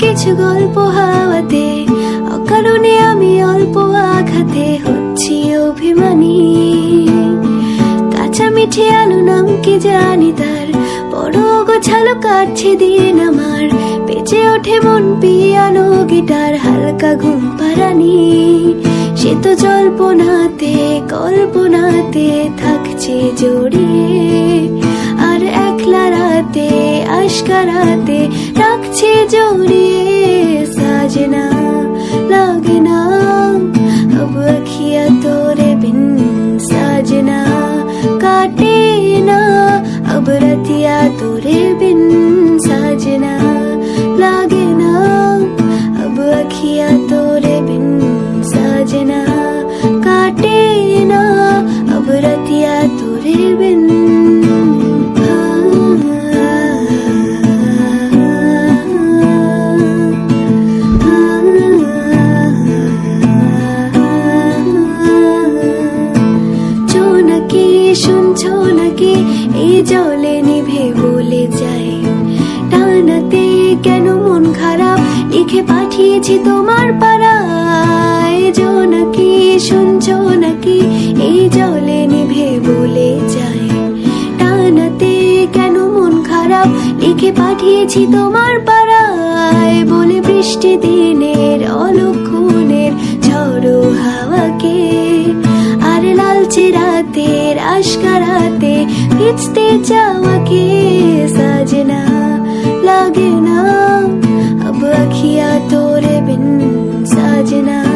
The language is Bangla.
কিছু গল্প হাওয়াতে। অকারণে আমি অল্প আঘাতে হচ্ছি অভিমানী। মিঠে আলু নাম কি জানি তার? বড় গোছালো কাটছে দিন আমার বেঁচে ওঠে মন পিয়ানো গিটার, হালকা ঘুম পারানি সে তো জল্পনাতে, কল্পনাতে থাকছে জড়িয়ে। আর একলা রাতে, আশকারাতে রাখছে জড়িয়ে। শুনছো এই জলে নিভে বলে যায়। টানাতে কেন মন খারাপ? লিখে পাঠিয়েছি তোমার পাড়ায়। নাকি, শুনছো নাকি? এই জলে নিভে বলে যায়। টানাতে কেন মন খারাপ? লিখে পাঠিয়েছি তোমার পাড়ায়। বলে বৃষ্টি দিনের, অলক্ষণের ঝড়ো হাওয়াকে। আর লালচে রাতের, আশকারাতে ভিজতে যাওয়াকে সাজনা লাগে না। अब अखिया तोरे बिन साजना